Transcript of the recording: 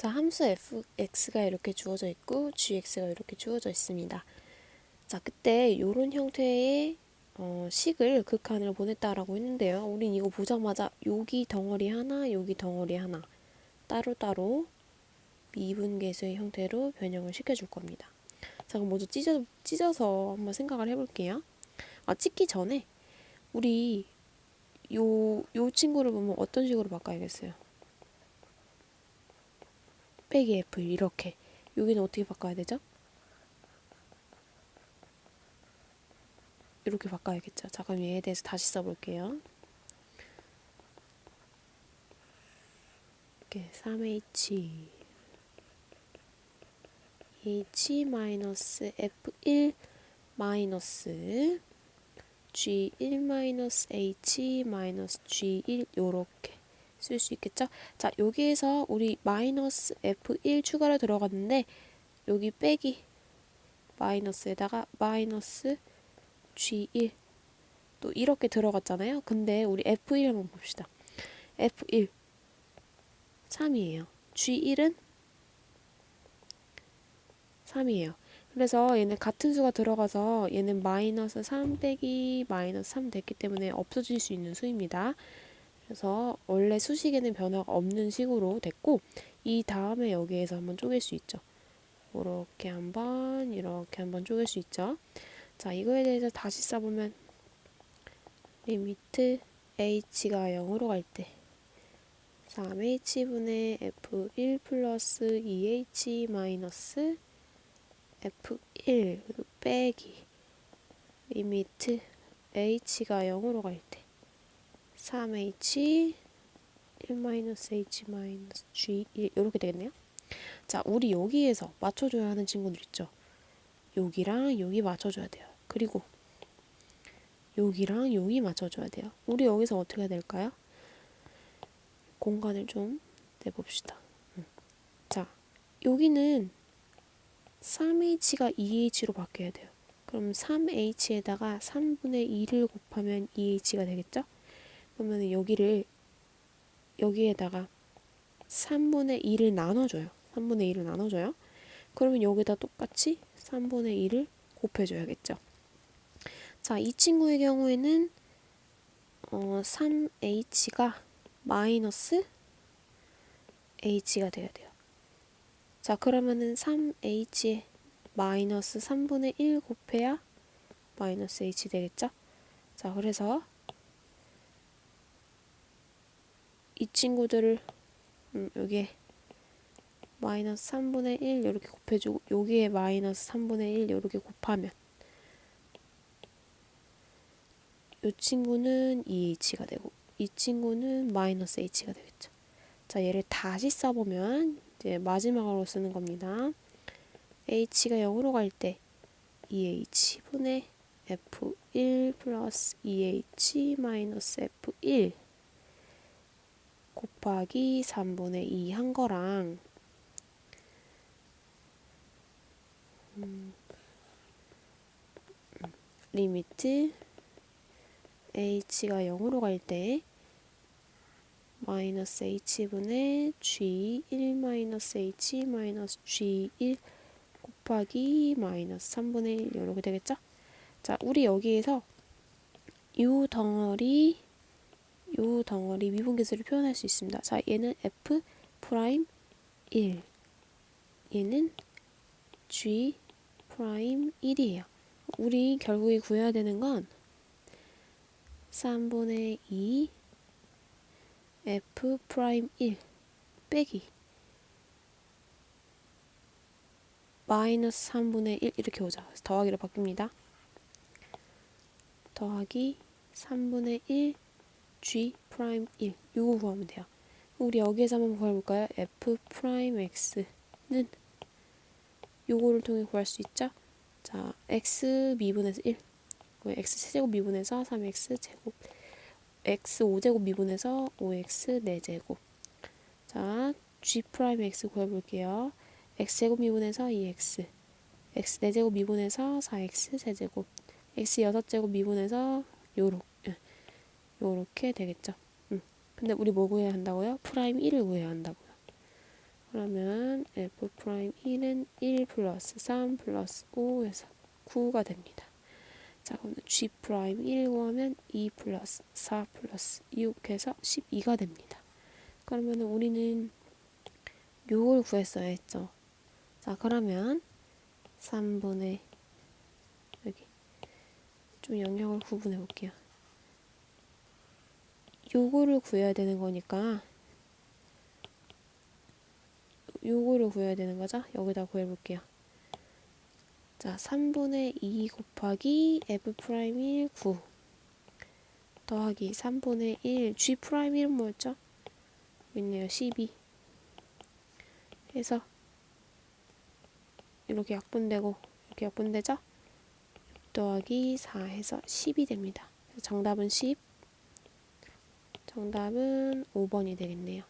자, 함수 fx가 이렇게 주어져 있고 gx가 이렇게 주어져 있습니다. 자, 그때 이런 형태의 어, 식을 극한을 보냈다라고 했는데요. 우린 이거 보자마자 여기 덩어리 하나, 여기 덩어리 하나 따로따로 미분계수의 형태로 변형을 시켜줄 겁니다. 자, 그럼 먼저 찢어, 찢어서 한번 생각을 해볼게요. 아, 찢기 전에 우리 요, 요 친구를 보면 어떤 식으로 바꿔야겠어요? 빼기 F 이렇게 여기는 어떻게 바꿔야 되죠? 이렇게 바꿔야겠죠. 자 그럼 얘에 대해서 다시 써볼게요. 이렇게 3H H 마이너스 F1 마이너스 G1 마이너스 H 마이너스 G1 요렇게 쓸 수 있겠죠? 자, 여기에서 우리 마이너스 F1 추가로 들어갔는데 여기 빼기 마이너스에다가 마이너스 G1 또 이렇게 들어갔잖아요. 근데 우리 F1 한번 봅시다. F1 3이에요. G1은 3이에요. 그래서 얘는 같은 수가 들어가서 얘는 마이너스 3 빼기 마이너스 3 됐기 때문에 없어질 수 있는 수입니다. 그래서 원래 수식에는 변화가 없는 식으로 됐고 이 다음에 여기에서 한번 쪼갤 수 있죠. 이렇게 한번 이렇게 한번 쪼갤 수 있죠. 자 이거에 대해서 다시 써보면 리미트 h가 0으로 갈 때 3h분의 f1 플러스 2h 마이너스 f1 빼기 리미트 h가 0으로 갈 때 3h 1-h g 1 이렇게 되겠네요. 자, 우리 여기에서 맞춰줘야 하는 친구들 있죠. 여기랑 여기 맞춰줘야 돼요. 그리고 여기랑 여기 맞춰줘야 돼요. 우리 여기서 어떻게 해야 될까요? 공간을 좀 내봅시다. 자, 여기는 3h가 2h로 바뀌어야 돼요. 그럼 3h에다가 3분의 2를 곱하면 2h가 되겠죠? 그러면 여기를 여기에다가 3분의 2를 나눠줘요. 3분의 2를 나눠줘요. 그러면 여기다 똑같이 3분의 2를 곱해줘야겠죠. 자, 이 친구의 경우에는 어, 3h가 마이너스 h가 돼야 돼요. 자, 그러면은 3h에 마이너스 3분의 1 곱해야 마이너스 h 되겠죠? 자, 그래서 이 친구들을 음, 여기에 마이너스 3분의 1 이렇게 곱해주고 여기에 마이너스 3분의 1 이렇게 곱하면 이 친구는 2h가 되고 이 친구는 마이너스 h가 되겠죠. 자 얘를 다시 써보면 이제 마지막으로 쓰는 겁니다. h가 0으로 갈 때 2h분의 f1 플러스 2h 마이너스 f1 곱하기 3분의 2 한 거랑 음, 리미트 h가 0으로 갈 때 마이너스 h분의 g1 마이너스 h 마이너스 g1 곱하기 마이너스 3분의 1 이렇게 되겠죠? 자, 우리 여기에서 이 덩어리 요 덩어리 미분계수를 표현할 수 있습니다. 자, 얘는 f 프라임 1. 얘는 g 프라임 1이에요. 우리 결국에 구해야 되는 건 3분의 2 f 프라임 1 빼기 마이너스 3분의 1 이렇게 오자. 더하기로 바뀝니다. 더하기 3분의 1 g 프라임 1 이거 구하면 돼요. 우리 여기에서 한번 구해볼까요? f 프라임 x는 요거를 통해 구할 수 있죠? 자, x 미분에서 1 x 세제곱 미분에서 3x 제곱 x 5제곱 미분에서 5x 4제곱 자, g 프라임 x 구해볼게요. x 제곱 미분에서 2x x 4제곱 미분에서 4x 세제곱 x 6제곱 미분에서 요렇게 요렇게 되겠죠. 음. 근데 우리 뭐 구해야 한다고요? 프라임 1을 구해야 한다고요. 그러면 f 프라임 1은 1 플러스 3 플러스 5에서 9가 됩니다. 자, 그럼 g 프라임 1 구하면 2 플러스 4 플러스 6 해서 12가 됩니다. 그러면 우리는 요걸 구했어야 했죠. 자, 그러면 3분의 여기 좀 영역을 구분해 볼게요. 요거를 구해야 되는 거니까 요거를 구해야 되는 거죠. 여기다 구해 볼게요. 자, 3분의 2 곱하기 f 프라임 1 9 더하기 3분의 1 g 프라임 1은 뭐였죠? 여기 있네요. 12 해서 이렇게 약분되고 이렇게 약분되죠? 6 더하기 4 해서 10이 됩니다. 정답은 10 정답은 5번이 되겠네요.